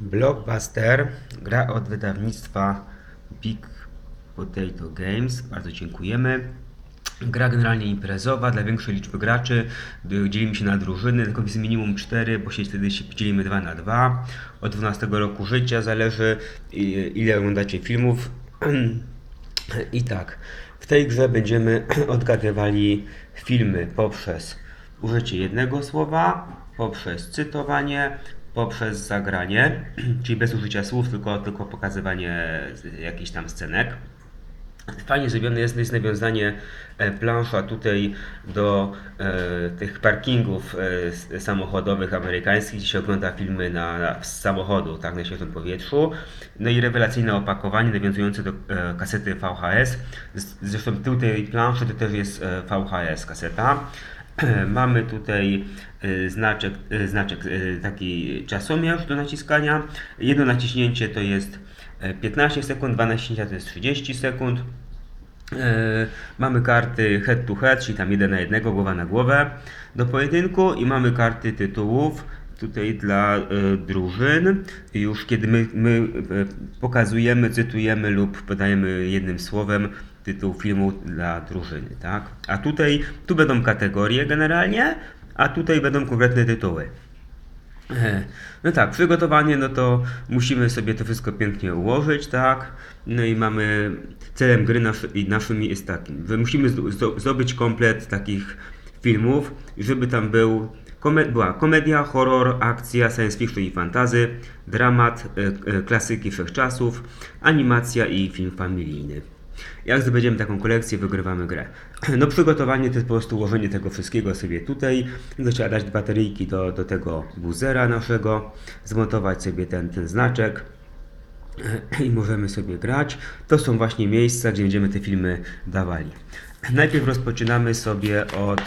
Blockbuster, gra od wydawnictwa Big Potato Games. Bardzo dziękujemy. Gra generalnie imprezowa dla większej liczby graczy. Dzielimy się na drużyny, tylko jest minimum 4, bo się wtedy się dzielimy 2 na 2. Od 12 roku życia zależy ile oglądacie filmów. I tak, w tej grze będziemy odgadywali filmy poprzez użycie jednego słowa, poprzez cytowanie, poprzez zagranie, czyli bez użycia słów, tylko, tylko pokazywanie jakichś tam scenek. Fajnie zrobione jest, jest nawiązanie e, plansza tutaj do e, tych parkingów e, samochodowych amerykańskich, gdzie się ogląda filmy na, na, z samochodu, tak, na świeżym powietrzu. No i rewelacyjne opakowanie nawiązujące do e, kasety VHS. Zresztą tył tej planszy to też jest e, VHS kaseta. Mamy tutaj e, znaczek, e, znaczek e, taki czasomierz do naciskania. Jedno naciśnięcie to jest e, 15 sekund, dwa naciśnięcia to jest 30 sekund. Mamy karty head to head, czyli tam jeden na jednego, głowa na głowę do pojedynku i mamy karty tytułów tutaj dla drużyn. Już kiedy my, my pokazujemy, cytujemy lub podajemy jednym słowem tytuł filmu dla drużyny, tak? A tutaj, tu będą kategorie generalnie, a tutaj będą konkretne tytuły. No tak, przygotowanie, no to musimy sobie to wszystko pięknie ułożyć, tak? No i mamy, celem gry nasz, i naszym jest takim, że musimy zdo- zdo- zdobyć komplet takich filmów, żeby tam był, kome, była komedia, horror, akcja, science fiction i fantazy, dramat, e, e, klasyki wszechczasów, animacja i film familijny. Jak zdobędziemy taką kolekcję, wygrywamy grę. No przygotowanie to jest po prostu ułożenie tego wszystkiego sobie tutaj. Trzeba dać bateryjki do, do tego buzera naszego, zmontować sobie ten, ten znaczek i możemy sobie grać. To są właśnie miejsca, gdzie będziemy te filmy dawali. Najpierw rozpoczynamy sobie od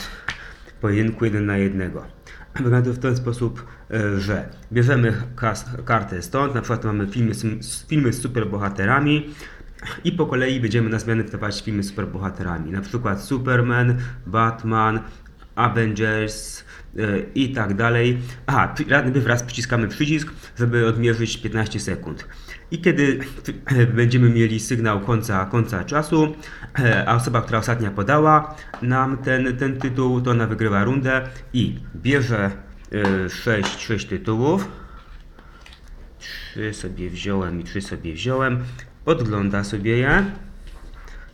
pojedynku jeden na jednego. Wygląda to w ten sposób, e, że bierzemy kartę stąd, na przykład mamy filmy, filmy z superbohaterami i po kolei będziemy na zmianę wdawać filmy superbohaterami, na przykład Superman, Batman, Avengers e, i tak dalej. Aha, najpierw raz przyciskamy przycisk, żeby odmierzyć 15 sekund. I kiedy e, będziemy mieli sygnał końca, końca czasu, e, a osoba, która ostatnia podała nam ten, ten tytuł, to ona wygrywa rundę i bierze 6, 6 tytułów. Trzy sobie wziąłem i trzy sobie wziąłem. Podgląda sobie je.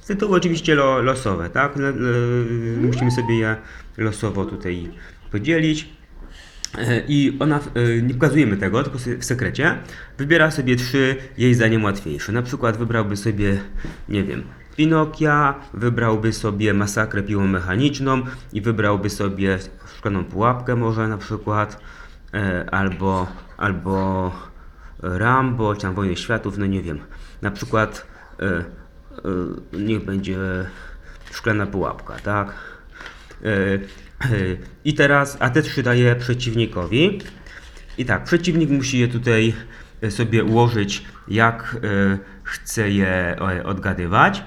Tytuły oczywiście lo, losowe, tak? Musimy sobie je losowo tutaj podzielić. E, I ona, e, nie pokazujemy tego, tylko w sekrecie, wybiera sobie trzy jej zdaniem łatwiejsze. Na przykład wybrałby sobie, nie wiem, Pinokia, wybrałby sobie masakrę piłą mechaniczną i wybrałby sobie szklaną pułapkę może na przykład, e, albo, albo Rambo, czy tam Wojny Światów, no nie wiem. Na przykład e, e, niech będzie szklana pułapka, tak? E, e, I teraz, a te trzy daję przeciwnikowi. I tak, przeciwnik musi je tutaj sobie ułożyć, jak e, chce je e, odgadywać.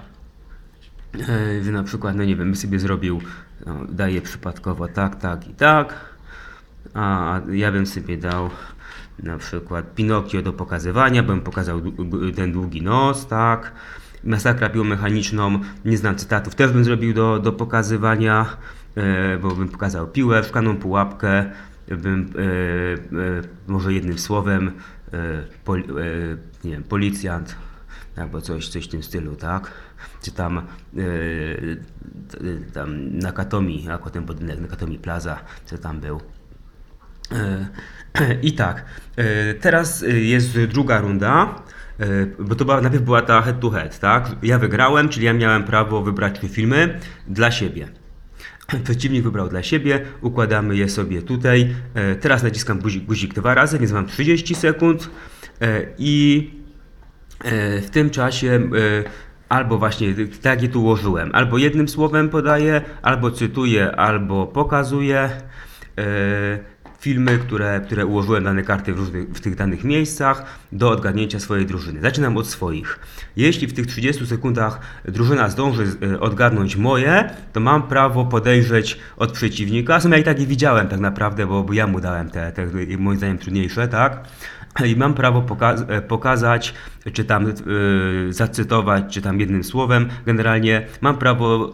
E, na przykład, no nie wiem, sobie zrobił, no, daje przypadkowo tak, tak i tak. A ja bym sobie dał na przykład Pinokio do pokazywania, bym pokazał ten długi nos, tak. Masakra piłą mechaniczną, nie znam cytatów, też bym zrobił do, do pokazywania, e, bo bym pokazał piłę, szklaną pułapkę, bym e, e, może jednym słowem, pol, nie wiem, policjant, albo coś, coś w tym stylu, tak? Czy tam, t- tam Nakatomi, jako ten budynek Nakatomi Plaza, co tam był. E, I tak, e, teraz e, jest druga runda, bo to była, najpierw była ta head to head, tak? Ja wygrałem, czyli ja miałem prawo wybrać trzy filmy dla siebie. Przeciwnik wybrał dla siebie, układamy je sobie tutaj. Teraz naciskam guzik, guzik dwa razy, więc mam 30 sekund i w tym czasie albo właśnie tak je tu ułożyłem, albo jednym słowem podaję, albo cytuję, albo pokazuję. Filmy, które, które ułożyłem dane karty w, różnych, w tych danych miejscach do odgadnięcia swojej drużyny. Zaczynam od swoich. Jeśli w tych 30 sekundach drużyna zdąży e, odgadnąć moje, to mam prawo podejrzeć od przeciwnika. Zresztą ja i tak je widziałem tak naprawdę, bo, bo ja mu dałem te, te moim zdaniem trudniejsze, tak? I mam prawo e, pokazać, czy tam y, zacytować, czy tam jednym słowem. Generalnie mam prawo,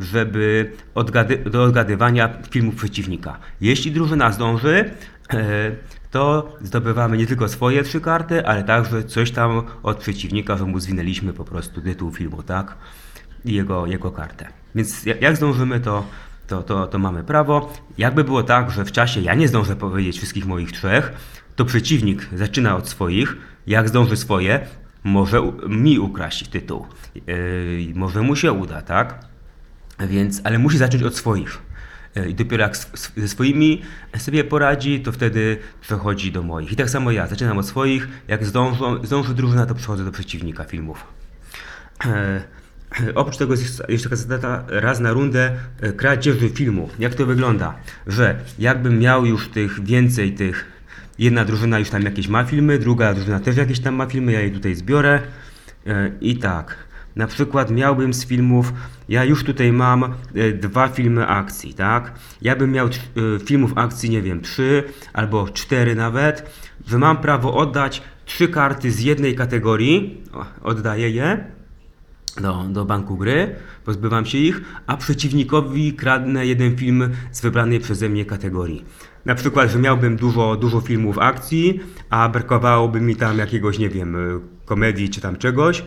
y, żeby odgady- do odgadywania filmów przeciwnika. Jeśli drużyna zdąży, e, to zdobywamy nie tylko swoje trzy karty, ale także coś tam od przeciwnika, że mu zwinęliśmy po prostu tytuł filmu, tak? I jego, jego kartę. Więc jak zdążymy, to, to, to, to mamy prawo. Jakby było tak, że w czasie ja nie zdążę powiedzieć wszystkich moich trzech, to przeciwnik zaczyna od swoich, jak zdąży swoje, może mi ukraść tytuł. Yy, może mu się uda, tak? Więc, ale musi zacząć od swoich. Yy, I dopiero jak ze swoimi sobie poradzi, to wtedy przechodzi do moich. I tak samo ja, zaczynam od swoich, jak zdążą, zdąży drużyna, to przechodzę do przeciwnika filmów. E, Oprócz tego jest jeszcze taka zasada raz na rundę e, kradzieży filmu. Jak to wygląda? Że jakbym miał już tych więcej tych, jedna drużyna już tam jakieś ma filmy, druga drużyna też jakieś tam ma filmy, ja je tutaj zbiorę E, i tak. Na przykład miałbym z filmów, ja już tutaj mam e, dwa filmy akcji, tak? Ja bym miał e, filmów akcji, nie wiem, trzy albo cztery nawet, że mam prawo oddać trzy karty z jednej kategorii, oddaję je, do, do banku gry, pozbywam się ich, a przeciwnikowi kradnę jeden film z wybranej przeze mnie kategorii. Na przykład, że miałbym dużo, dużo filmów akcji, a brakowałoby mi tam jakiegoś, nie wiem, komedii czy tam czegoś,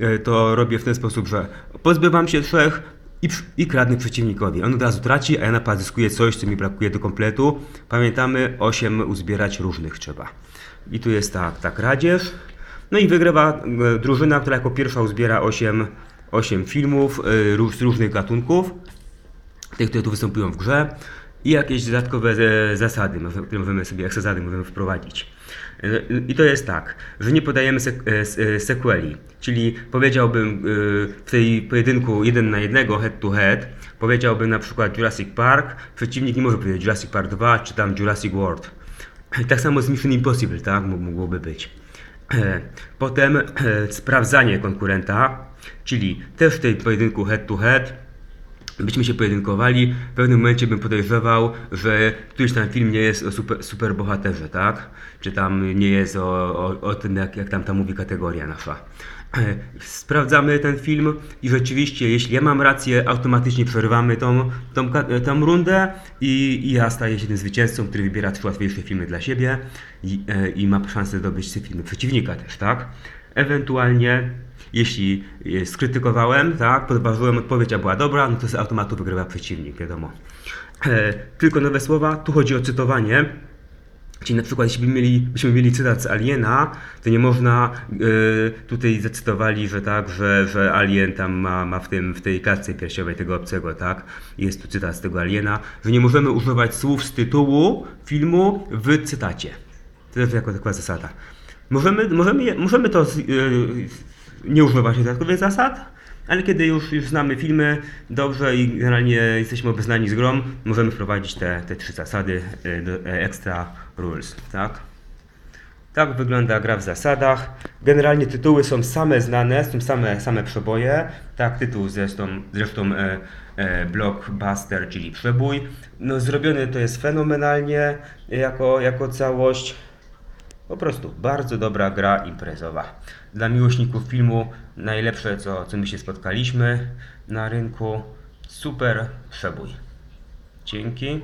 y, to robię w ten sposób, że pozbywam się trzech i, i kradnę przeciwnikowi. On od razu traci, a ja na przykład zyskuję coś, co mi brakuje do kompletu. Pamiętamy, 8 uzbierać różnych trzeba. I tu jest tak, ta kradzież. No i wygrywa e, drużyna, która jako pierwsza uzbiera 8, 8 filmów e, z różnych gatunków, tych, które tu występują w grze i jakieś dodatkowe e, zasady, które możemy sobie, jak zasady możemy wprowadzić. I to jest tak, że nie podajemy sequeli, czyli powiedziałbym w tej pojedynku 1 na 1 head to head, powiedziałbym na przykład Jurassic Park, przeciwnik nie może powiedzieć Jurassic Park 2 czy tam Jurassic World. Tak samo z Mission Impossible, tak? Mogłoby być. Potem e, sprawdzanie konkurenta, czyli też w tej pojedynku head to head, byśmy się pojedynkowali, w pewnym momencie bym podejrzewał, że któryś tam film nie jest o super, super bohaterze, tak? Czy tam nie jest o, o, o tym, jak, jak tam ta mówi kategoria nasza. Sprawdzamy ten film i rzeczywiście, jeśli ja mam rację, automatycznie przerywamy tą, tą, tą rundę i, i ja staję się tym zwycięzcą, który wybiera trzy łatwiejsze filmy dla siebie i, e, i ma szansę zdobyć te filmy przeciwnika też, tak? Ewentualnie, jeśli e, skrytykowałem, tak, podważyłem odpowiedź, a była dobra, no to z automatu wygrywa przeciwnik, wiadomo. E, tylko nowe słowa, tu chodzi o cytowanie. Czyli na przykład, jeśli mieli, byśmy mieli cytat z Aliena, to nie można y, tutaj zacytowali, że tak, że, że Alien tam ma, ma w, tym, w tej klatce piersiowej tego obcego, tak? Jest tu cytat z tego Aliena, że nie możemy używać słów z tytułu filmu w cytacie. To jest jako taka zasada. Możemy, możemy, możemy to z, y, nie używać dodatkowych zasad, ale kiedy już, już znamy filmy dobrze i generalnie jesteśmy obeznani z grą, możemy wprowadzić te, te trzy zasady, do, e, extra rules, tak? Tak wygląda gra w zasadach. Generalnie tytuły są same znane, są same, same przeboje. Tak, tytuł zresztą, zresztą e, e, blockbuster, czyli przebój. No, zrobiony to jest fenomenalnie jako, jako całość. Po prostu bardzo dobra gra imprezowa. Dla miłośników filmu najlepsze, co, co my się spotkaliśmy na rynku. Super przebój. Dzięki.